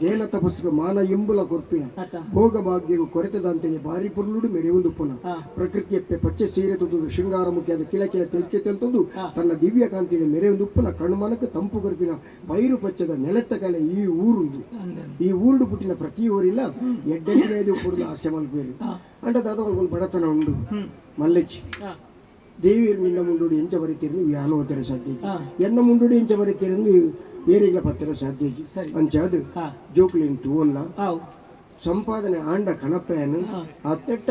ಜೇನ ತಪಸ್ಸಿಗೆ ಮಾನ ಎಂಬುಲ ಕೊರ್ಪಿನ ಭೋಗ ಭಾಗ್ಯವು ಕೊರೆತದಂತೆಯೇ ಬಾರಿ ಪುರುಳುಡು ಮೆರೆಯುವುದು ಪುನಃ. ಪ್ರಕೃತಿ ಪ್ರಕೃತಿಯಪ್ಪೆ ಪಚ್ಚೆ ಸೀರೆ ತುದು ಶೃಂಗಾರ ಮುಖ್ಯದ ಕಿಲಕಿಲ ತೆಕ್ಕೆ ತೆಲ್ತದ್ದು ಹಾ. ತನ್ನ ದಿವ್ಯ ಕಾಂತಿಯ ಮೆರೆಯುವುದು ಪುನಃ ಕಣ್ಮನಕ್ಕೆ ತಂಪು ಕೊರ್ಪಿನ ಪೈರು ಪಚ್ಚದ ನೆಲೆತ್ತ ಕಲೆ ಈ ಊರುಂದು. ಈ ಊರು ಪುಟ್ಟಿನ ಪ್ರತಿ ಊರಿಲ್ಲ ಎಡ್ಡೆಂಟನೇದು ಪುರದ ಆಸೆ ಮಲ್ಪೇರು ಅಂಡ ಒಂದು ಬಡತನ ಉಂಡು. ಮಲ್ಲಚ್ಚಿ. ದೇವಿಯರು ನಿನ್ನ ಮುಂಡುಡಿ ಎಂಚ ಬರೀತೀರಿ ಯಾನೋ ಸಾಧ್ಯ ಎನ್ನ ಮುಂಡುಡಿ ಎಂಚ ಬರೀತೀರಿ ನೀವು ಪತ್ರ ಸಾಧ್ಯ ಸರಿ. ಅಂಚಾದು ಹಾ. ಜೋಕ್ಲಿನ್ ತೂವಲ್ಲ. ಸಂಪಾದನೆ ಆಂಡ ಕಣಪ್ಪೆಯನ್ನು. ಅತ್ತೆಟ್ಟ.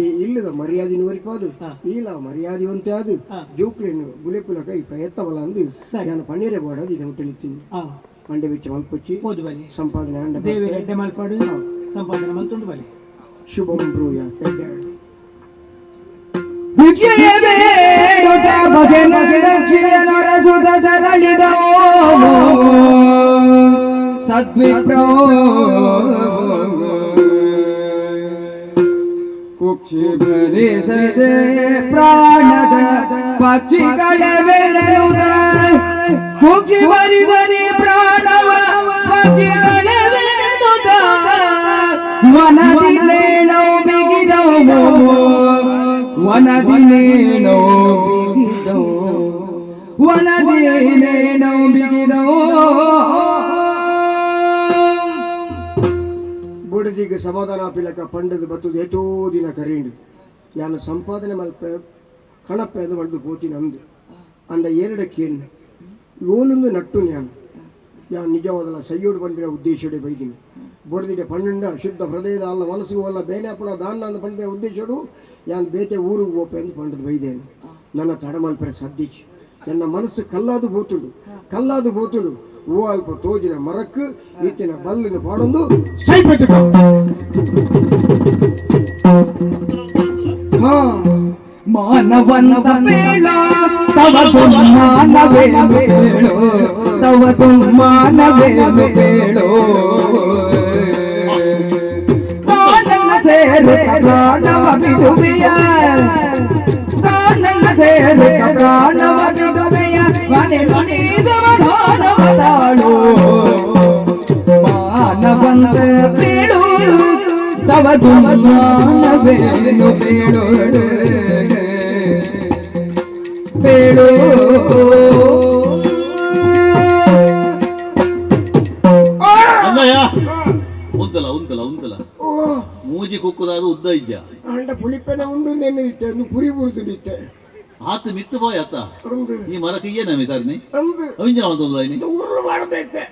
ಈ ಇಲ್ಲದ ಮರ್ಯಾದಿನ ವರಿಪಾದು ಇಲ್ಲ ಮರ್ಯಾದಿ ಅಂತ ಅದು. ಹಾ. ಜೋಕ್ಲಿನ ಗುಲೆಪುಲ ಕೈ ಪ್ರಯತ್ನವಲ್ಲ ಅಂದು. ಸರಿ. ನಾನು ಪನ್ನೀರೆ ಬಾಡೋದು ಇದನ್ನು ತಿಳಿತೀನಿ. ಮಂಡೆ ಬಿಚ್ಚ ಹೋದು ಬಲಿ ಸಂಪಾದನೆ ಆಂಡ ದೇವಿ ಮಲ್ಪಾಡು. ಸಂಪಾದನೆ ಮಲ್ತೊಂದು ಬಲಿ ಶುಭಂ ಬ್ರೂಯ. ಎಡ್ಡಾಡು. ಭಿಕ್ಷೆಯ ಬೇಡುತ್ತ ಭಜನ ದಕ್ಷಿಣ ನರಸುತ ಸರಳಿದವೋ ಸದ್ವಿಪ್ರೋ ಕುಕ್ಷಿ ಭರಿಸದೆ ಪ್ರಾಣದ ಪಕ್ಷಿಗಳ ಬೆಲೆನುದ ಕುಕ್ಷಿ ಭರಿಸದೆ ಪ್ರಾಣವ ಪಕ್ಷಿಗಳ ಬೆಲೆನುದ ವನದಿಲ್ಲೇನೋ ವನದಿನೇನೋ ವನದಿನೇನೋ ಬಿಗಿದೋ. ಬುಡದಿಗೆ ಸಮಾಧಾನ ಪಿಲಕ ಪಂಡದ ಬತ್ತು ಎಷ್ಟೋ ದಿನ ಕರೀಂಡು ನಾನು ಸಂಪಾದನೆ ಮಲ್ಪ, ಕಣಪ್ಪ ಅದು ಬಂದು ಪೋತಿನ ಅಂದು ಅಂದ ಎರಡಕ್ಕೇನು ಇವನೊಂದು ನಟ್ಟು ನಾನು ನಾನು ನಿಜವಾದಲ್ಲ, ಸೈಯೋಡು ಬಂದಿರ ಉದ್ದೇಶಡೆ ಬೈದಿನಿ. ಬುಡದಿಗೆ ಪಂಡ ಶುದ್ಧ ಹೃದಯದ ಅಲ್ಲ, ಮನಸ್ಸಿಗೂ ಅಲ್ಲ, ಬೇನೆ ಪುಡ ದಾನ ಅಂದ ಬಂದಿನ ಉದ್ದೇಶಡು ಯಾನ್ ಬೇತೆ ಊರಿಗೆ ಹೋಪೆ ಅಂತ ಪಂಡದು ಬೈದೇನು ನನ್ನ ತಡ ಸದ್ದಿಚ್ಚು ನನ್ನ ಮನಸ್ಸು ಕಲ್ಲಾದು ಬೋತುಂಡು ಕಲ್ಲಾದು ಬೋತುಂಡು ಹೂ ಅಲ್ಪ ತೋಜಿನ ಮರಕ್ಕೆ ಈಚಿನ ಬಲ್ಲಿನ ಪಾಡೊಂದು ಸೈಪಟ್ಟು ಹಾ. ಮಾನವಂತ ಬೇಳ ತವ ಮಾನವೇ ಮೇಳೋ ತವ ಮಾನವೇ ಬೇಳೋ ಸೇರು ಪ್ರಾಣವ ಬಿಡುವೆಯ ಕಾನನ್ನ ಸೇರು ಪ್ರಾಣವ ಬಿಡುವೆಯ ಮನೆ ಮನೆ ಸಮಾಧಾನವ ತಾಳು ಮಾನವಂತ ಬೇಳು ತವ ಮಾನವೇನು ಬೇಳು ಬೇಳು ಅಂಡ ಪುಳಿಪೆನ ಉಂಡು ನೆನ್ನಿತ್ತೆ ಒಂದು ಪುರಿ ಬುರುದುಲಿತ್ತೆ ಆತ ಮಿತ್ತು ಬಾಯ್ ಆತ? ಈ ಮರ ಕೈಯೇ ಮಿತಾರ್ನಿ ಒಂದು ಅವಿಂಜನ ಒಂದು ಉರುಳು ಮಾಡದೈತೆ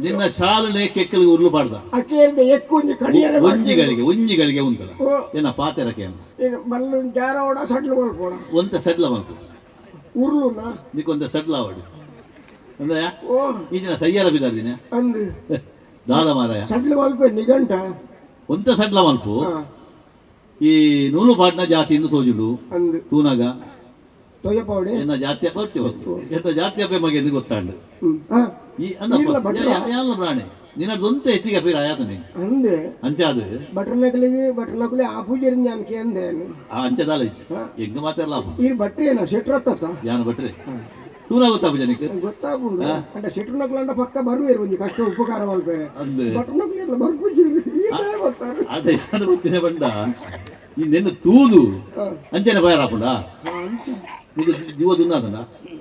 ನಿನ್ನ ಶಾಲನೆ ಕೆಕ್ಕಲಿಗೆ ಉರುಳು ಪಾಡ್ದ ಅಕ್ಕಿಯಿಂದ ಎಕ್ಕೊಂದು ಕಡಿಯರೆ ಒಂಜಿಗಳಿಗೆ ಒಂಜಿಗಳಿಗೆ ಉಂಟಲ್ಲ? ಏನ ಪಾತೆರಕೆ ಈಗ ಮಲ್ಲು ಜಾರ ಓಡ ಸಡ್ಲು ಮಾಡ್ಕೊಡ ಒಂತ ಸಡ್ಲ ಮಾಡ್ಕೊ. ಉರುಳುನ ನಿಕ್ಕೊಂದ ಸಡ್ಲ ಆವಡು ಅಂದ್ರೆ ಓ. ಈ ದಿನ ಸಯ್ಯಾರ ಬಿದ್ದಾರ್ದಿನ? ದಾದ ಮಾರಾಯ. ಸಡ್ಲ ಮಲ್ಪ ನಿಗಂಟ ಒಂತ ಸಡ್ಲ ಮಲ್ಪು ಈ ನೂಲು ಪಾಟ್ನ ಜಾತಿಯಿಂದ ತೋಜುಡು. ಅಂದು ತೂನಾಗ? ತೊಯ್ಯಪಾವಡೆ ಎನ್ನ ಜಾತಿ ಬರ್ತೀವಿ ಎಂತ ಜಾತಿ ಅಪ್ಪೆ ಮಗೆ ಎಂದು ಗೊತ್ತಾಂಡು. ಈ ಇಲ್ಲ ಭಟ್ರ. ಎಲ್ಲ ಪ್ರಾಣಿ. ನಿನ್ನದೊಂತ ಹೆಚ್ಚಿಗೆ ಅಪ್ಪ ಆಯಾತನೆ? ಅಂದೆ ಅಂಚಾದು? ಬಟರ್ ನಕಲಿಗೆ ಬಟರ್ ನಕಲಿ ಆ ಪೂಜಾರಿ ಜ್ಞಾನಕ್ಕೆ ಅಂದೆ ಆ ಅಂಚದಾಲ ಇತ್ತು. ಹೆಂಗ ಮಾತಾಡಲ್ಲ ಈ ಬಟ್ರೇನ ಶೆಟ್ರತ್ತ ಯಾನ ಬಟ್ರೆ ತೂನ ಗೊತ್ತಾಪ ಜನಕ್ಕೆ ಗೊತ್ತಾಗುಂಡು. ಅಂಡ ಶೆಟ್ರು ನಕಲಂಡ ಪಕ್ಕ ಬರುವೇರು ಒಂಜಿ ಕಷ್ಟ ಉಪಕಾರ ಅಂದು. ಬಟರ್ ನಕಲಿ ಎಲ್ಲ ಬರ್ಪೂಜೆ ಅದೇ ಯಾರು ಗೊತ್ತಿನ ಬಂಡ ಈ తూదు ತೂದು. భయ రాకుండా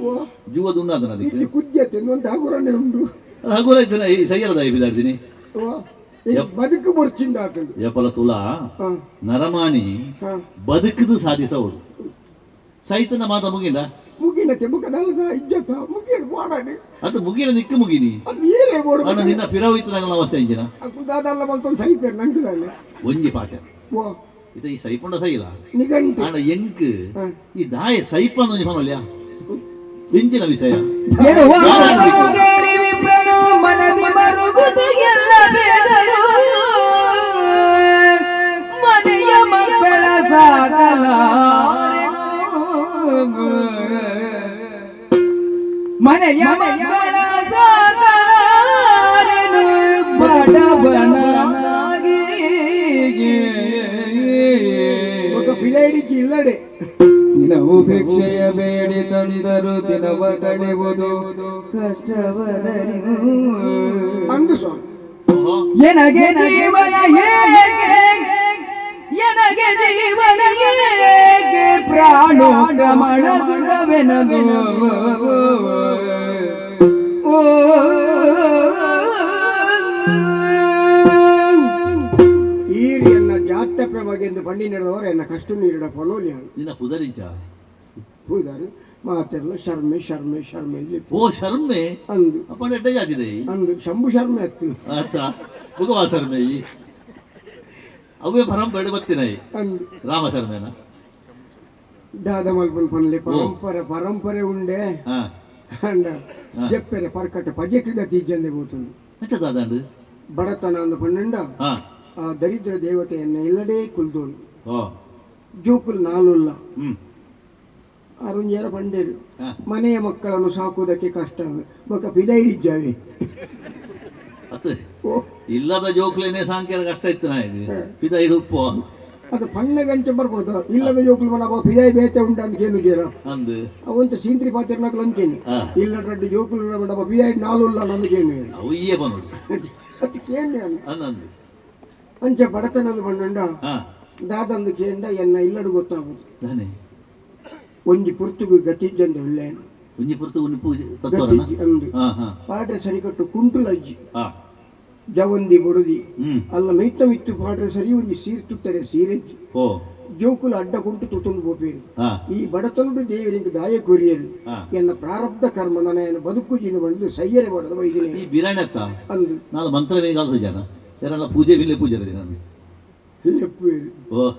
ಓ. ಜೀವ ದುನ್ನಾದನ ಅದಕ್ಕೆ? ಕುದ್ಯತೆ ಒಂದು ಹಗುರನೆ ಉಂಟು. ಹಗುರ ಇದ್ದಾನೆ ಈ ಸಯ್ಯರದ ಬಿದ್ದಾಡ್ತೀನಿ ಬದುಕು ಬರ್ಚಿಂದ ಆತಂದು. ತುಲಾ ನರಮಾನಿ ಬದುಕದು ಸಾಧಿಸವಳು ಸೈತನ ಮಾತ ಮುಗಿಂಡ ಇಜ್ಜತ ಮುಗಿನ ಅದು ಮುಗಿನ ನಿಕ್ಕ ಮುಗಿನಿ. ಅದು ಏನೇ ಬೋಡು ಅಣ್ಣ ನಿನ್ನ ಪಿರವಿತ್ತು ಅವಸ್ಥೆ ಇಂಜಿನ ಸೈಪೇರ್ ಒಂಜಿ ಪಾಠ. ಓ. ಇದು ಈ ಸೈಪುಂಡ ಸೈಲ? ನಿಘಂಟು. ಆಂಡ ಎಂಕ್. ಹಾ. ಈ ದಾಯ ಸೈಪ ಒಂಜಿ ಪನೊಲ್ಯ ಇಂಚಿನ ವಿಷಯ. ಗೆರುವಾಗೇರಿ ವಿಪ್ರನು ಮನದಿ ಮರುಗುದು ಎಲ್ಲ ಬೇಡರು. ಮನೆಯ ಮಕ್ಕಳ ಸಾಗಲ ಮನೆಯ ಮಕ್ಕಳ ಸಾಗಲಾರೆನು ಬಡವನಾಗಿ ಕಳೆದರು ದಿನವ ಕಳೆಯುವುದು. ಕಷ್ಟವದರಿಗೂ ಅಂದು ಎನಗೆ ಜೀವನ ಎನಗೆ ಜೀವನ ಸುಡವೆನದು ಓ. ಜಾತ್ಯಪ್ರಭಾಗೆಂದು ಬಣ್ಣಿ ನಡೆದವರು ಎನ್ನ ಕಷ್ಟ ನೀರಿಡ ಪನೋಲಿ ಪುದರಿಂಚ ಪುದಾರು ಮಾತೆಲ್ಲ ಶರ್ಮೆ ಶರ್ಮೆ ಶರ್ಮೆ ಓ ಶರ್ಮೆ? ಅಂದು. ಅಪ್ಪ ಎಡ್ಡ ಜಾತಿದೆ ಅಂದು ಶಂಭು ಶರ್ಮೆ ಹತ್ತು ಆತ ಭಗವಾ ಶರ್ಮೆ ಅವೇ ಪರಂಪರೆ ಬತ್ತಿನಾಯಿ ಅಂದು. ರಾಮ ಶರ್ಮೆನ? ದಾದ ಮಲ್ಪನ್ ಪನ್ಲೆ ಪರಂಪರೆ ಪರಂಪರೆ ಉಂಡೆ. ಅಂಡ ಜಪ್ಪೆರೆ ಪರ್ಕಟ ಪಜೆಕ್ಕಿದ ತೀಜಂದೆ ಜಂದೆ ಹೋತುಂಡು ಎಂತ ಬಡತನ ಅಂದ ಪನ್ನಂಡ ಹಾ. ಆ ದರಿದ್ರ ದೇವತೆಯನ್ನ ಎಲ್ಲಡೇ ಕುಲ್ದೋನು ಜೋಕುಲ್ ನಾಲುಲ್ಲ. ಹ್ಮ್. ಅರುಂಜರ ಪಂಡೇರು ಹಾ. ಮನೆಯ ಮಕ್ಕಳನ್ನು ಸಾಕುವುದಕ್ಕೆ ಕಷ್ಟ ಬೊಕ್ಕ ಪಿದೈರಿದ್ದಾವೆ ಅತ್ತೆ ಇಲ್ಲದ ಜೋಕ್ಲೇನೆ ಸಾಂಖ್ಯರ ಕಷ್ಟ ಇತ್ತು ನಾ ಇದು ಪಿದ ಉಪ್ಪು ಅದು ಪಣ್ಣೆ ಗಂಟೆ ಬರ್ಬೋದು. ಇಲ್ಲದ ಜೋಕುಲು ಮನ ಪಿದೈ ಬೇತೆ ಉಂಡ ಅಂತ ಜೇರ ಅಂದು. ಅವಂತ ಸೀಂತ್ರಿ ಪಾತ್ರ ನಕಲು ಅಂಚೇನಿ ಹಾ. ಇಲ್ಲ ರಡ್ಡು ಜೋಕುಲು ಮನ ಪಿದೈ ನಾನುಲ್ಲ ನಂದು ಕೇನು ಅವು ಈಯೇ ಬನ್ನೋಡು ಅದು ಕೇಳಿ ಅನ್ನಂದು ಅಂಚ ಬಡತನದ ಹಾ. ದಾದಂದು ಕೇಂದ್ರ ಎನ್ನ ಇಲ್ಲಡು ಗೊತ್ತಾಗುದು ತಾನೆ ಒಂಜಿ ಪುರ್ತುಗು ಗತಿಜ್ಜಂದ ಒಳ್ಳೆಯನು ಒಂಜಿ ಪುರ್ತು ಉನ್ನಿ ಪೂಜೆ ತತ್ವರನ ಗತಿಜ್ಜಿ ಅಂದು. ಹಾ ಹಾ. ಸರಿಕಟ್ಟು ಕುಂಟುಲಜ್ಜಿ ಹಾ. ಜವಂದಿ ಬುಡದಿ. ಹ್ಮ್. ಅಲ್ಲ ಮೈತ ಮಿತ್ತು ಪಾಡ್ರೆ ಸರಿ ಒಂಜಿ ಸೀರೆ ತುತ್ತಾರೆ ಸೀರೆ ಓ. ಜೋಕುಲು ಅಡ್ಡ ಕುಂಟು ತುತ್ತೊಂದು ಬೋಪೇರು. ಹಾ. ಈ ಬಡತನಡು ದೇವರಿಗೆ ದಾಯ ಕೊರಿಯರು. ಹಾ. ಎನ್ನ ಪ್ರಾರಬ್ಧ ಕರ್ಮ ನನ್ನ ಬದುಕುಜಿನ ಬಂದು ಸೈಯರೆ ವೈದಿನೇ. ಈ ಬಿರಾಣಿ ಅತ್ತ ಅಂದು. ನಾನು ಮಂತ್ರ ಕಾಲ್ಸ ಜನ. ಯಾರೆಲ್ಲ ಪೂಜೆ ಬಿಲ್ಲೆ ಪೂಜೆ ನಾನು ಲೆಪ್ಪುವೇರು ಓ.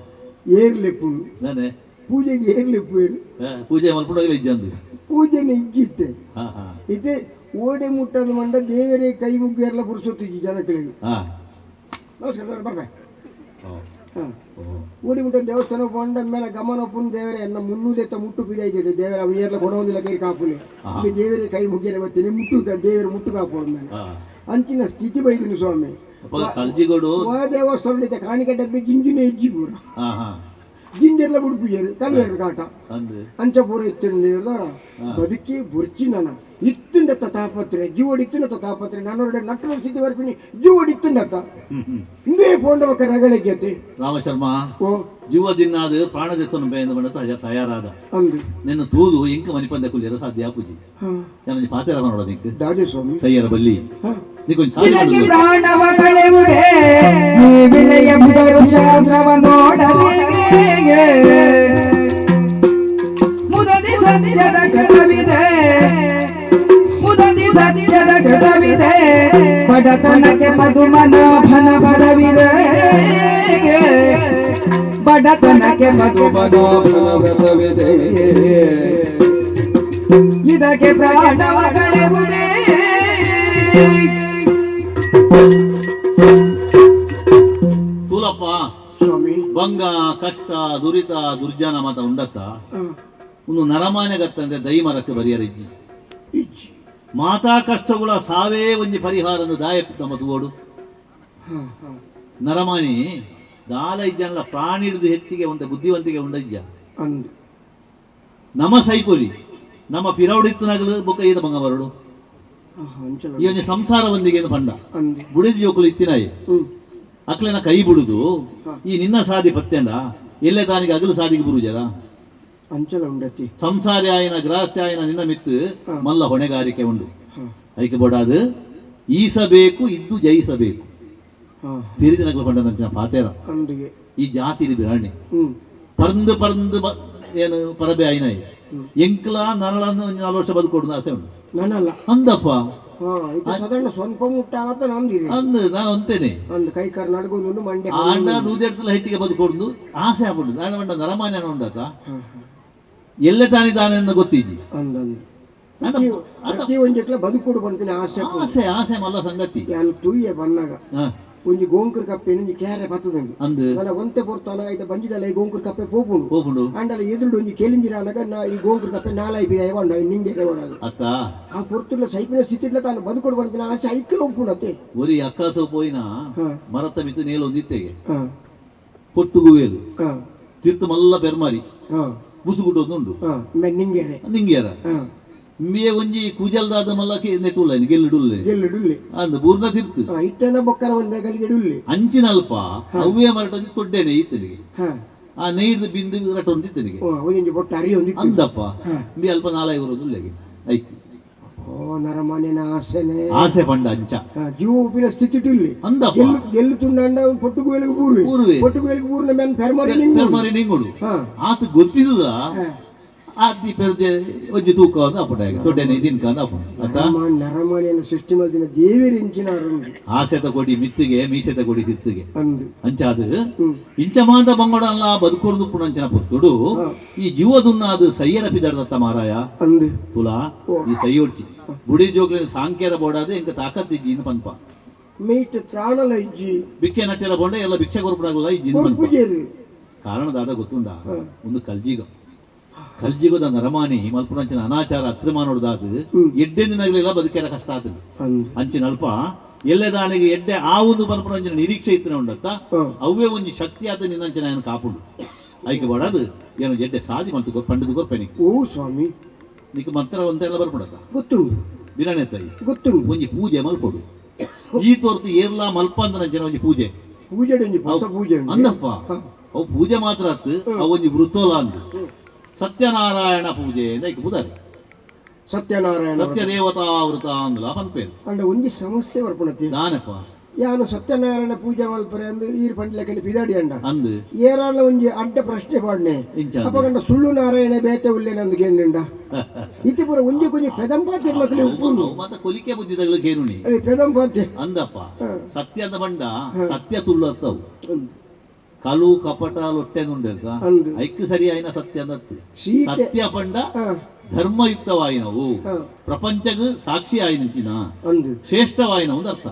ಏರ್ ಲೆಪ್ಪು ನಾನೇ. ಪೂಜೆಗೆ ಏರ್ ಲೆಪ್ಪುವೇರು ಹಾ, ಪೂಜೆ ಮಲ್ಪಡೋಗಿಲ್ಲ ಇಜ್ಜಂದು ಪೂಜೆ ಇಜ್ಜಿತ್ತೆ. ಹಾ ಹಾ. ಇದೆ ಓಡೆ ಮುಟ್ಟದ ಮಂಡ ದೇವರೇ ಕೈ ಮುಗ್ಗೆಲ್ಲ ಪುರುಸೊತ್ತಿಜ್ಜಿ ಜನಗಳಿಗೆ ನಮಸ್ಕಾರ ಬರ್ಬೇ ಓಡಿ ಮುಟ್ಟ ದೇವಸ್ಥಾನ ಬಂದ ಮೇಲೆ ಗಮನ ಪುನ್ ದೇವರೇ ಎನ್ನ ಮುನ್ನೂದೆತ್ತ ಮುಟ್ಟು ಪಿದಾಯ್ತದೆ ದೇವರ ಅವಿಯರ್ಲ ಕೊಡೋದಿಲ್ಲ ಕೈ ಕಾಪುಲಿ. ಇಲ್ಲಿ ದೇವರೇ ಕೈ ಮುಗ್ಗೆರೆ ಬರ್ತೀನಿ ಮುಟ್ಟು ದೇವರು ಮುಟ್ಟು ಕಾಪೋಡು ಮೇಲೆ. ಅಂಚಿನ ಸ್ಥಿತಿ ಬೈದಿನಿ ಸ್ವಾಮಿ. ದೇವಸ್ಥಾನ ಇದ್ದ ಕಾಣಿಕೆ ಡಬ್ಬಿ ಜಿಂಜಿನ ಹೆಜ್ಜಿ ಪೂರ ಹಾ ಹಾ ಜಿಂಜೆರ್ಲ ಬಿಡ್ಪುಜೇರು ಕಲ್ವೇರು ಕಾಟ ಅಂದು ಅಂಚ ಪೂರ ಇತ್ತಿನ ಬದುಕಿ ಬುರ್ಚಿನನ ಇತ್ತಿಂಡತ್ತ ತಾಪತ್ರೆ ಜೀವಡಿತ್ತುಂಡತ್ತ ತಾಪತ್ರೆ. ನಾನೊರಡೆ ನಟ್ಟರ ಸಿದ್ಧಿ ಬರ್ಪಿನಿ ಜೀವಡಿತ್ತಿಂಡತ್ತ ಹಿಂದೆ ಪೋಂಡವಕ್ಕ ರಗಳಿಗೆ ರಾಮಶರ್ಮ ಓ. ಜೀವ ದಿನಾದ ಪ್ರಾಣದೆತ್ತನು ಬೇಂದ ಬಂದ ತಯಾರಾದ. ಅಂದು ನಿನ್ನ ತೂದು ಇಂಕ ಮನಿಪಂದ ಕುಲಿಯರ ಸಾಧ್ಯ ಪೂಜಿ. ಹಾ. ನಾನು ಪಾತೆರ ಮಾಡೋದು ನಿಂಕ? ದಾದೆ ಸ್ವಾಮಿ ಸಯ್ಯರ ಬಲ್ಲಿ ಮಾಡುದು ಪ್ರಾಣವ ಕಳೆಯುವುದೇ? ನೀ ವಿಲೆಯ ಬುಧರು ಶಾಸ್ತ್ರವ ನೋಡದೆ? ಮುದದಿ ಸತ್ಯದ ಕಥವಿದೆ ಬಡತನಕ್ಕೆ ಮಧುಮನಾಭನ ಬರವಿದೆ. ಬಡತನಕ್ಕೆ ಮಧುಮನಾಭನ ಬರವಿದೆ. ಇದಕ್ಕೆ ಪ್ರಾಣವ ತೂಲಪ್ಪ ಸ್ವಾಮಿ. ಭಂಗ ಕಷ್ಟ ದುರಿತ ದುರ್ಜಾನ ಮತ ಉಂಡತ್ತ? ಒಂದು ನರಮಾನೆಗತ್ತಂತೆ ದೈ ದೈಮರಕ್ಕೆ ಬರಿಯರಿಜ್ಜಿ. ಮಾತಾ ಕಷ್ಟಗಳ ಸಾವೇ ಒಂಜಿ ಪರಿಹಾರ ದಾಯಪ್ಪ ನಮ್ಮ ದೂಡು ನರಮಾನಿ ದಾಲ ಇಜ್ಜನಲ್ಲ ಪ್ರಾಣಿ ಹಿಡಿದು ಹೆಚ್ಚಿಗೆ ಒಂದು ಬುದ್ಧಿವಂತಿಕೆ ಉಂಡಜ್ಜ. ಅಂದು. ನಮ್ಮ ಸೈಕೋಲಿ ನಮ್ಮ ಪಿರೌಡಿತ್ತನಾಗಲು ಬೊಕ್ಕ ಈದ ಭಂಗ ಬರಡು ಈ ಒಂದು ಸಂಸಾರ ಒಂದಿಗೆ ಪಂಡ. ಬುಡಿದ ಜೋಕುಲು ಇತ್ತಿನಾಯಿ. ಅಕ್ಲೆನ ಕೈ ಬಿಡುದು. ಈ ನಿನ್ನ ಸಾಧಿ ಪತ್ತೆಂಡ. ಎಲ್ಲೇ ತಾನಿಗೆ ಅಗಲು ಸಾದಿಗೆ ಬರುಜರ? ಅಂಚಲ ಉಂಡತಿ ಸಂಸಾರಿ ಆಯನ ಗೃಹಸ್ಥ ಆಯನ ನಿನ್ನ ಮಿತ್ತು ಮಲ್ಲ ಹೊಣೆಗಾರಿಕೆ ಉಂಡು ಅದಕ್ಕೆ ಐಕೆ ಬೋಡಾದು ಈಸಬೇಕು ಇದ್ದು ಜಯಿಸಬೇಕು. ತಿರಿದಿನಗಳು ಕೊಂಡ ಪಾತೇರ ಈ ಜಾತಿ ಬಿರಾಣಿ ಪರಂದು ಪರಂದು ಏನು ಪರಬೆ ಆಯ್ನ. ಎಂಕ್ಲ ನರಳ ನಾಲ್ ನಾಲ್ಕು ವರ್ಷ ಬದುಕೊಡು ಆಸೆ ಉಂಟು. ನನ್ನಲ್ಲ. ಅಂದಪ್ಪ? ಸಾಧಾರಣ ಸ್ವಲ್ಪ ಮುಟ್ಟ ಆಗತ್ತ ನಂದಿರಿ ಅಂದು ನಾನು ಅಂತೇನೆ. ಅಂದು ಕೈ ಕಾರ್ ನಡ್ಕೊಂಡು ಮಂಡೆ ಆಂಡ ನೂದೆಡ್ತಲ ಹೆಚ್ಚಿಗೆ ಬದುಕೊಡ್ದು ಆಸೆ ಆಗ್ಬಿಡುದು. ನಾನು ಬಂಡ ನರಮಾನ್ಯ ಉಂಡಾತ ಎಲ್ಲೇ ತಾನಿದ್ದಾನೆ ಅಂತ ಗೊತ್ತಿಜ್ಜಿ ಅಂದಂದು ಅಂದ- ಪ್ರತಿ ಒಂಜಕ್ಲ ಬದುಕುಡು ಬಂತೀನಿ ಆಸೆ ಆಸೆ ಆಸೆ ಮಲ್ಲ ಸಂಗತಿ. ನಾನು ತುಯ್ಯ ಬನ್ನಾಗ ಒಂಜಿ ಗೋಂಕರ್ ಕಪ್ಪೆ ಒಂಜಿ ಕ್ಯಾರೆ ಪತ್ತದಂಗಿ ಅಂದು? ನನ್ನ ಒಂತೆ ಪೊರ್ತಲ ಐತ ಬಂಜಿದಲ್ಲ ಈ ಗೋಂಕರ್ ಕಪ್ಪೆ ಪೋಪುಂಡು. ಹೋಗುಂಡು ಅಂಡಲ್ಲ ಎದುರುಡು ಒಂಜಿ ಕೇಳಿಂಜಿರ ನಾ ಈ ಗೋಂಕರ್ ಕಪ್ಪೆ ನಾಲೈ ಬಿ ಐವಾಂಡ ನಿಂಗೆ ರೇವಣದು ಅತ್ತ? ಆ ಪೊರ್ತುಲ ಸೈಪಿನ ಸ್ಥಿತಿಲ ತಾನು ಬದುಕೊಡು ಬಂದಿನ ಆಸೆ ಐಕ್ಕಲ ಒಪ್ಪುಣತೆ ಒರಿ ಅಕ್ಕಾಸು ಪೋಯಿನ? ಮರತ ಮಿತ್ತು ನೇಲು ಒಂದಿತ್ತೆಗೆ ಹಾ. ಕೊಟ್ಟುಗುವೇಲು ತಿರ್ತು ಮಲ್ಲ ಪೆರ್ಮಾರಿ ಹಾ ಮುಸುಗುಡ್ಡು ಉಂಡು ಮೆ ನಿಂಗೆರೆ ನಿಂಗ್ಯಾರ ಹಾ. ಇಂಬಿಯ ಒಂಜಿ ಕೂಜಲ್ದಾದ ಮಲ್ಲಕ್ಕೆ ನೆಟ್ಟುಲ್ಲ ಗೆಲ್ಲು ಡುಲ್ಲೆ? ಅಂದ್ರೆ ಬೂರ್ನ ತಿರ್ತು. ಇಟ್ಟನ ಬೊಕ್ಕರ ಒಂದ್ ಅಂಚಿನ ಅಲ್ಪ ಅವ್ವೇ ಮರಟೊಂದು ತೊಡ್ಡೆನೆ ಈತನಿಗೆ. ಹಾ. ಆ ನೀರ್ದು ಬಿಂದು ರಟೊಂದು ಒಂದಿತ್ತು ಅಂದಪ್ಪ ಮೇ ಅಲ್ಪ ನಾಲ್ಕು ಬರೋದುಲ್ಲೆಗೆ ಐತಿ ಓ ನರಮನೆನ ಆಸೆನೆ. ಆಸೆ ಪಂಡ ಅಂಚ. ಹಾ, ಜೀವ ಉಪ್ಪಿನ ಸ್ಥಿತಿ ಇಟ್ಟುಲ್ಲೆ ಅಂದಪ್ಪ ಗೆಲ್ಲು ಗೆಲ್ಲು ತುಂಡ ಪೊಟ್ಟುಗು ವೇಲಿಗೆ ಬೂರುವೆ. ಪೊಟ್ಟುಗು ವೇಲಿಗೆ ಬೂರ್ನ ಮೇಲೆ ಫೆರ್ಮಾರಿ ನಿಂಗು ಮರಿ ನಿಂಗುಡು. ಆತ ಗೊತ್ತಿದ್ದ? ಹಾ. ಆತಿ ಪೆರ್ದೆ ಒಂಜಿ ತೂಕ ಅಂದ ಅಪ್ಪಡಾಗ ತೊಡ್ಡೆನೆ ತಿನ್ಕ ಅಂದ ಅಪ್ಪ ಆತ ನರಮ- ನರಮನೆಯನ್ನು ಸೃಷ್ಟಿ ಮಾಡಿದ ದೇವರಿಂಚಿನ ಆಸೆತ ಕೊಡಿ ಮಿತ್ತಿಗೆ ಮೀಸೆತ ಕೊಡಿ ಸಿತ್ತಿಗೆ ಅಂಚಾದ? ಇಂಚ ಮಾಂತ ಇಂಚಮಾಂತ ಬಂಗೋಡ ಅಲ್ಲ ಬದುಕೊರ್ದು ಪುಣಂಚನ ಪುತ್ತುಡು. ಈ ಜೀವದುನ್ನ ಅದು ಸಯ್ಯನ ಪಿದರ್ದತ್ತ ಮಾರಾಯ? ಅಂದು. ತುಲಾ ಈ ಸೈಯೋಡ್ಚಿ. ಬುಡಿ ಜೋಗ್ಲಿನ ಸಾಂಖ್ಯರ ಬೋಡಾದೆ ಇಂಕ ತಾಕತ್ತಿಜ್ಜಿ ಇನ್ನು ಪನ್ಪ. ಮೀಟ್ ತ್ರಾಣಲ ಇಜ್ಜಿ. ಬಿಕ್ಕೆ ನಟ್ಟಿರ ಬೋಂಡೆ ಎಲ್ಲ ಭಿಕ್ಷೆ ಕೊರ್ಪಡಾಗಲ್ಲ ಇಜ್ಜಿ ಕಾರಣದಾದ ಗೊತ್ತುಂಡ. ಒಂದು ಕಲ್ಜಿಗ. ಕಲ್ಜಿಗದ ನರಮಾನಿ ಮಲ್ಪುನಂಚಿನ ಅನಾಚಾರ ಅಕ್ರಮ ನೋಡ್ದಾದ ಹ್ಮ್. ಎಡ್ಡೆ ದಿನಗಳೆಲ್ಲ ಬದುಕೇರ ಕಷ್ಟ ಆತದೆ ಅಂಚಿನ ಅಲ್ಪ. ಎಲ್ಲೆದಾನಿಗೆ ಎಡ್ಡೆ ಆ ಒಂದು ಮಲ್ಪುನಂಚಿನ ನಿರೀಕ್ಷೆ ಇತ್ತಿನ ಉಂಡತ್ತ. ಅವೇ ಒಂಜಿ ಶಕ್ತಿ ಆತ ನಿನ್ನಂಚಿನ ಏನು ಕಾಪುಂಡು. ಐಕೆ ಬಡದು ಏನು ಎಡ್ಡೆ ಸಾದಿ ಮಲ್ತು ಪಂಡದು ಗೊಪ್ಪೆನಿ ಓ ಸ್ವಾಮಿ. ನಿಕ್ ಮಂತ್ರ ಒಂದೆಲ್ಲ ಬರ್ಬಿಡತ್ತ? ಗೊತ್ತುಂಡು ಬಿರಾಣೆ ತಾಯಿ. ಗೊತ್ತುಂಡು ಒಂಜಿ ಪೂಜೆ ಮಲ್ಪೊಡು. ಈ ತೋರ್ತು ಏರ್ಲಾ ಮಲ್ಪ ಜನ ಒಂಜಿ ಪೂಜೆ. ಪೂಜೆ ಪೂಜೆ. ಅಂದಪ್ಪ. ಅವು ಪೂಜೆ ಮಾತ್ರ ಆತ್ ಅವು ಒಂಜಿ ವೃತ್ತೋಲ ಅಂದು. ಸತ್ಯನಾರಾಯಣ ಪೂಜೆ ಅಂತ ಐಕ್ ಬುದಾರಿ ಸತ್ಯನಾರಾಯಣ ಸತ್ಯ ದೇವತಾ ವೃತ ಅಂದ್ಲ ಪನ್ಪೇರು ಅಂಡ ಒಂಜಿ ಸಮಸ್ಯೆ ಬರ್ಪಣತಿ ದಾನಪ್ಪ. ಯಾನು ಸತ್ಯನಾರಾಯಣ ಪೂಜೆ ಮಲ್ಪರೆ ಅಂದು ಈರ್ ಪಂಡ್ಲಕನಿ ಪಿದಾಡಿ ಅಂಡ. ಅಂದ್. ಏರಾಲ ಒಂಜಿ ಅಡ್ಡ ಪ್ರಶ್ನೆ ಪಾಡ್ನೆ. ಅಪ್ಪಗಂಡ ಅಪಗಂಡ ಸುಳ್ಳು ನಾರಾಯಣ ಬೇತೆ ಉಲ್ಲೇನ ಅಂದು ಕೇಂದ್ರ ಇತಿ ಪುರ ಒಂಜಿ ಕೊಂಚ ಪೆದಂಪಾತಿ ಮಕ್ಕಳು ಉಪ್ಪುಂಡು. ಮತ್ತೆ ಕೊಲಿಕೆ ಬುದ್ಧಿದಾಗಲು ಕೇರುಣಿ ಅದೇ ಪೆದಂಪಾತಿ ಅಂದಪ್ಪ. ಸತ್ಯದ ಬಂಡ ಸತ್ಯ ತುಳ್ಳು ಅತ್ತವು ಕಲು ಕಪಟ ಅಂದು ಐಕ್ ಸರಿ ಆಯ್ನ ಸತ್ಯ ಸತ್ಯ ಪಂಡ ಹಾ. ಧರ್ಮಯುಕ್ತವಾಯಿನವು. ಪ್ರಪಂಚಗ ಸಾಕ್ಷಿ ಆಯ್ನಿಂಚಿನ ನಿಂಚಿನ ಶ್ರೇಷ್ಠವಾಯಿನ ಒಂದು ಅರ್ಥ.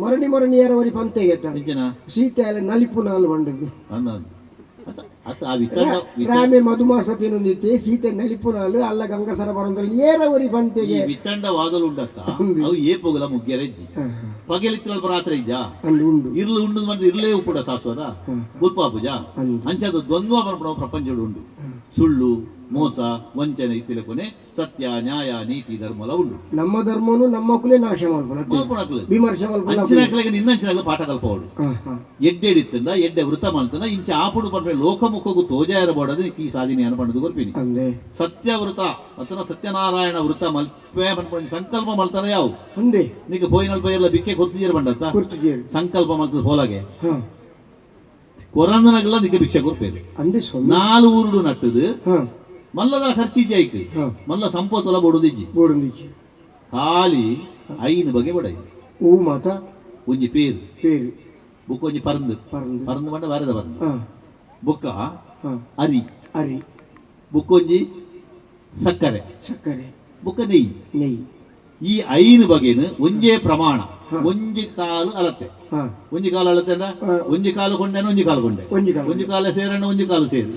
ಮರಣಿ ಮರಣಿ ಯಾರವರಿ ಪಂತೆಗೆಟ್ಟ. ಸೀತೆ ನಲಿಪು ನಾಲ್ ಬಂಡದ್ದು ಅತ್ತ ಆ ವಿತಂಡ ವಿತ- ರಾಮೆ ಮಧುಮಾಸ ತಿನ್ನುತ್ತೆ ಸೀತೆ ನಲಿಪು ನಾಲು ಅಲ್ಲ ಗಂಗಸರ ಬರಂದಲ್ಲಿ ಏರವರಿ ಒರಿ ಪಂತೆಗೆ ವಿತ್ತಂಡ ವಾದಲು ಉಂಡತ್ತ ಅವು ಏ ಹಾ, ಪಗೆಲಿತ್ತಿನ ರಾತ್ರಿ ಇದ್ಯಾ? ಅಂದು ಉಂಡು ಇರ್ಲು ಉಂಡು ಮಂದಿ ಇರ್ಲೇ ಉಪ್ಪುಡ. ಗುಲ್ಪಾಪುಜ ಅಂದು ಅಂಚದು ದ್ವಂದ್ವ ಬರ್ಪಡ ಪ್ರಪಂಚಡು ಉಂಡು ಸುಳ್ಳು ಮೋಸ ವಂಚನೆ ಇತ್ತಿಲೆ ಕೊನೆ ಸತ್ಯ ನ್ಯಾಯ ನೀತಿ ಧರ್ಮಲ ಉಂಡು ನಮ್ಮ ಧರ್ಮನು ನಮ್ಮ ಕುಲೇ ನಾಶ ಮಾಡ್ಕೊಳ ಮಲ್ಪುಣಕ್ಲೆ. ವಿಮರ್ಶೆ ಅಂಚಿನಕ್ಲೆಗೆ ನಿನ್ನಂಚಿನಾಗ ಪಾಠ ಕಲ್ಪವಡು ಎಡ್ಡೆಡಿತ್ತಂದ ಎಡ್ಡೆ ವೃತ್ತ ಮಾಡ್ತಂದ ಇಂಚ ಆಪುಡು ಪಡ್ರೆ ಲೋಕಮುಖಗೂ ತೋಜಾಯರ ಬೋಡದು ಈ ಸಾಧನೆ ಅನ್ಪಣ್ಣದು ಗೊರ್ಪಿನಿ ಸತ್ಯ ವೃತ ಅತನ ಸತ್ಯನಾರಾಯಣ ವೃತ ಮಲ್ಪೆ ಸಂಕಲ್ಪ ಮಲ್ತಾನ ಯಾವು? ಅಂದೆ. ನಿಗ ಪೋಯಿನಲ್ಪ ಎಲ್ಲ ಬಿಕ್ಕೆ ಕೊತ್ತಿಜೀರ ಬಂಡತ್ತ ಸಂಕಲ್ಪ ಮಲ್ತದ ಹೋಲಾಗೆ? ಕೊರಂದನಗಲ್ಲ ನಿಕ್ಕೆ ಭಿಕ್ಷೆ ಕೊರ್ಪೇರು ನಾಲು ಊರುಡು ನಟ್ಟದು ಖರ್ಚಿಜ್ಜಿ ಐಕ್ ಹಾ. ಮಲ್ಲ ಸಂಪತ್ತಲ ಬೊಡುದಿಜ್ಜಿ. ಬೋಡಂದಿಚ್ಚಿ ಖಾಲಿ ಐನು ಬಗೆ ಬೊಡೈ ಹೂ ಮಾತ? ಒಂಜಿ ಪೇರು. ಪೇರು. ಬುಕ್ಕ ಒಂಜಿ పరందు ಪರಂದು. ಬಂಡ ವಾರದ ಪರಂದು. ಹಾ. ಬುಕ್ಕ? ಹಾ. ಅರಿ. ಅರಿ. ಬುಕ್ಕೊಂಜಿ ಸಕ್ಕರೆ. ಸಕ್ಕರೆ. ಬುಕ್ಕ ನೆಯ್ಯಿ ನೆಯ್ಯಿ ಈ ಐದು ಬಗೆನ ಒಂಜೇ ಪ್ರಮಾಣ. ಒಂಜಿ ಕಾಲು ಅಳತೆ. ಒಂಜಿ ಕಾಲು ಅಳತೆ ಅಂದ ಒಂಜಿ ಕಾಲು ಕೊಂಡೆನ ಒಂಜಿ ಕಾಲು ಕೊಂಡೆ. ಒಂಜಿ ಕಾಲು ಸೇರಣ್ಣ ಒಂಜಿ ಕಾಲು ಸೇರಿ.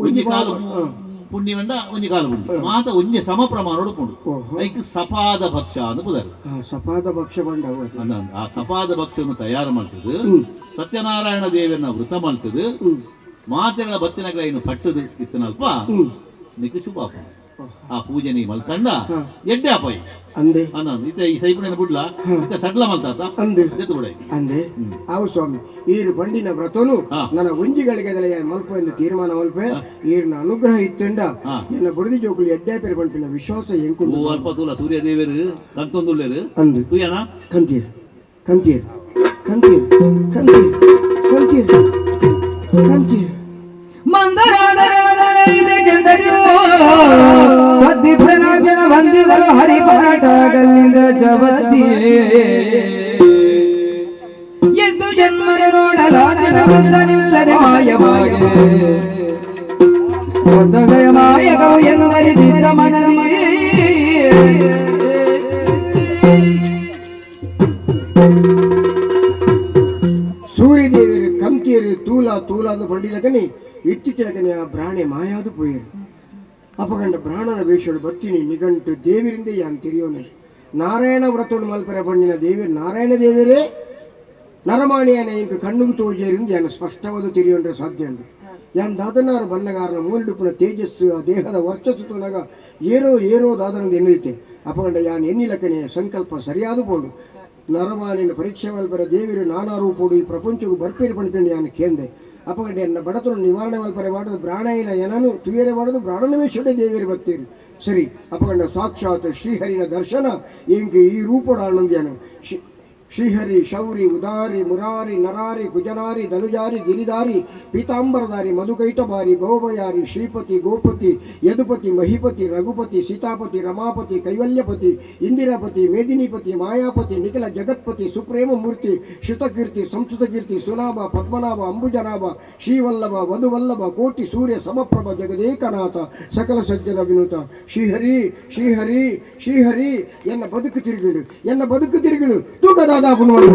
ಒಂಜಿ ಕಾಲು ಹಾ ಪುಣ್ಯ ಬಂಡ ಒಂಜಿ ಕಾಲು ಪುಣ್ಯ ಮಾತ ಒಂಜಿ ಸಮ ಪ್ರಮಾಣ ಐಕ್ ಸಪಾದ ಭಕ್ಷ ಅಂತ ಬುದಾರು ಸಪಾದ ಭಕ್ಷ ಬಂಡ ಆ ಸಪಾದ ಭಕ್ಷವನ್ನು ತಯಾರು ಮಾಡ್ತದೆ. ಸತ್ಯನಾರಾಯಣ ದೇವಿಯನ್ನ ವೃತ ಮಾಡ್ತದೆ. ಮಾತೆಗಳ ಬತ್ತಿನಗಳ ಏನು ಪಟ್ಟದು ಇತ್ತನಲ್ಪ? ಹ್ಮ್. ಶುಭಾಪ ಶುಭ ಆ ಪೂಜೆ ನೀ ಮಲ್ಕಂಡ ಹಾ. ಎಡ್ಡೆ ಅಪಾಯಿ ಅಂದೆ. ಅನ್ನ ಇತ್ತ ಈ ಸೈಪುಣನ ಬುಡ್ಲಾ ಇತ್ತ ಸಡ್ಲ ಮಲ್ತಾತ ಅಂದೆ. ಎದ್ದು ಬಿಡ ಅಂದೆ. ಅವು ಸ್ವಾಮಿ ಈರು ಬಂಡಿನ ವ್ರತನು. ನನ್ನ ಒಂಜಿಗಳಿಗೆ ಮಲ್ಪ ಎಂದು ತೀರ್ಮಾನ ಮಲ್ಪೆ ಈರ್ನ ಅನುಗ್ರಹ ಇತ್ತಂಡ. ನನ್ನ ಎನ್ನ ಬುಡದಿ ಜೋಕುಲು ಎಡ್ಡೆ ಪೇರು ಬಂಪಿನ ವಿಶ್ವಾಸ ಓ ಎಂಕುಂಡು ಅಲ್ಪ ತೂಲ ಸೂರ್ಯ ದೇವರು ಕಂತೊಂದುಳ್ಳೇರು ಅಂದು. ತುಯನ ಕಂತೀರ್. ಕಂತೀರ್. ಕಂತೀರ್. ಕಂತೀರ್. ಕಂತೀರ್. ಕಂತೀರ್. ಇದೆ ಬಂದಿಗಳು ಹರಿಪಾಟಾಗಲಿಂದ ಎಂದು ಜನ್ಮನ ನೋಡಲಾಟನ ಬಂದನಿಲ್ಲದೆ ಮಾಯವಾಗಿ. ಒದ್ದಗಯ ಮಾಯಕವು ಎಂದರಿದಿದ್ದ ಮನದಿ ಸೂರ್ಯದೇವಿಯರು ಕಂತಿಯರು ತೂಲ ತೂಲ ಅಂದು ಬಂಡಿಲಕನಿ ಇತ್ತಿಲಕನಿ ಆ ಬ್ರಾಣೆ ಮಾಯಾದು ಪೋಯರು ಅಪಗಂಡ ಬ್ರಾಣನ ವೇಷಗಳು ಬತ್ತಿನಿ ನಿಘಂಟು ದೇವಿರಿಂದ ಯಾನ್ ತಿರಿಯೋನೆ. ನಾರಾಯಣ ವ್ರತವನ್ನು ಮಲ್ಪರ ಬಣ್ಣಿನ ದೇವಿ, ನಾರಾಯಣ ದೇವರೇ, ನರಮಾಣಿಯನ ಇಂಕ ಕಣ್ಣುಗು ತೋಜೇರಿಂದ ಯಾನು ಸ್ಪಷ್ಟವಾದ ತಿರಿಯೋಂಡ್ರೆ ಸಾಧ್ಯ ಉಂಟು ಯಾನ್ ದಾದನಾರ ಬಣ್ಣಗಾರನ ಮೂಲಡುಪಿನ ತೇಜಸ್ಸು, ಆ ದೇಹದ ವರ್ಚಸ್ಸು ತುನಗ ಏರೋ ಏರೋ ದಾದನಂದು ಎನ್ನಿರುತ್ತೆ ಅಪಗಂಡ ಯಾನ್ ಎನ್ನಿಲಕನೆಯ ಸಂಕಲ್ಪ ಸರಿಯಾದ ಪೋಡು. ನರಮಾಣಿನ ಪರೀಕ್ಷೆ ಮಲ್ಪರ ದೇವಿರು ನಾನಾ ರೂಪೋಡು ಈ ಪ್ರಪಂಚಕ್ಕೂ ಬರ್ಪೇರಿ ಪಡ್ಕೊಂಡು ಯಾನ್ ಕೇಂದೆ. ಅಪಗಂಡ ಎನ್ನ ಬಡತನ ನಿವಾರಣೆ ಮಲ್ಪರೆ ಮಾಡೋದು ಪ್ರಾಣಯಿನ ಏನನು ತುಯರೆ ಮಾಡೋದು ಪ್ರಾಣನವೇ ಶೆಡೆ ದೇವಿರು ಬತ್ತೀರಿ ಸರಿ ಅಪಗಂಡ ಸಾಕ್ಷಾತ್ ಶ್ರೀಹರಿನ ದರ್ಶನ ಶ್ರೀಹರಿ, ಶೌರಿ, ಉದಾರಿ, ಮುರಾರಿ, ನರಾರಿ ಗುಜರಾರಿ ಧನುಜಾರಿ ಗಿರಿದಾರಿ ಪೀತಾಂಬರದಾರಿ ಮಧುಕೈಟಭಾರಿ, ಬಹುಭಯಾರಿ, ಶ್ರೀಪತಿ, ಗೋಪತಿ, ಯದುಪತಿ, ಮಹಿಪತಿ, ರಘುಪತಿ, ಸೀತಾಪತಿ, ರಮಾಪತಿ, ಕೈವಲ್ಯಪತಿ, ಇಂದಿರಾಪತಿ, ಮೇದಿನಿಪತಿ, ಮಾಯಾಪತಿ, ನಿಖಿಲ ಜಗತ್ಪತಿ ಸುಪ್ರೇಮ ಮೂರ್ತಿ ಶ್ರುತಕೀರ್ತಿ, ಸಂಸ್ಕೃತಕೀರ್ತಿ, ಸುನಾಭ, ಪದ್ಮನಾಭ, ಅಂಬುಜನಾಭ, ಶ್ರೀವಲ್ಲಭ, ವಧುವಲ್ಲಭ, ಕೋಟಿ ಸೂರ್ಯ, ಸಮಪ್ರಭ, ಜಗದೇಕನಾಥ, ಸಕಲ ಸಜ್ಜನ ವಿನೂತ. ಶ್ರೀಹರಿ ಶ್ರೀಹರಿ ಶ್ರೀಹರಿ, ಎನ್ನ ಬದುಕು ತಿರುಗಿಡು, ಎನ್ನ ಬದುಕು ತಿರುಗಿಡು ತೂಕದಾದ ಪುಣ್ಯ